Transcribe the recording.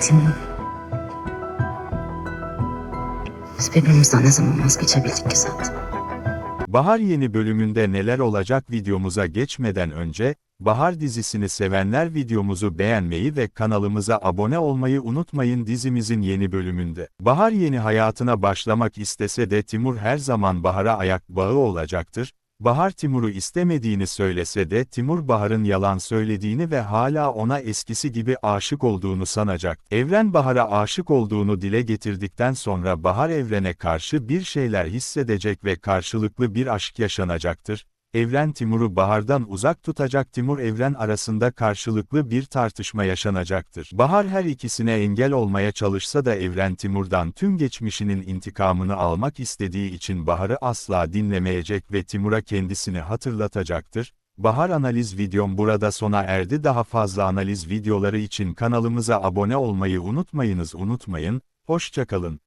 Timur. Biz birbirimizden ne zaman vazgeçebildik ki zaten? Bahar yeni bölümünde neler olacak videomuza geçmeden önce, Bahar dizisini sevenler videomuzu beğenmeyi ve kanalımıza abone olmayı unutmayın dizimizin yeni bölümünde. Bahar yeni hayatına başlamak istese de Timur her zaman Bahar'a ayak bağı olacaktır. Bahar Timur'u istemediğini söylese de Timur Bahar'ın yalan söylediğini ve hala ona eskisi gibi aşık olduğunu sanacak. Evren Bahar'a aşık olduğunu dile getirdikten sonra Bahar Evren'e karşı bir şeyler hissedecek ve karşılıklı bir aşk yaşanacaktır. Evren Timur'u Bahar'dan uzak tutacak Timur Evren arasında karşılıklı bir tartışma yaşanacaktır. Bahar her ikisine engel olmaya çalışsa da Evren Timur'dan tüm geçmişinin intikamını almak istediği için Bahar'ı asla dinlemeyecek ve Timur'a kendisini hatırlatacaktır. Bahar analiz videom burada sona erdi. Daha fazla analiz videoları için kanalımıza abone olmayı unutmayınız unutmayın. Hoşçakalın.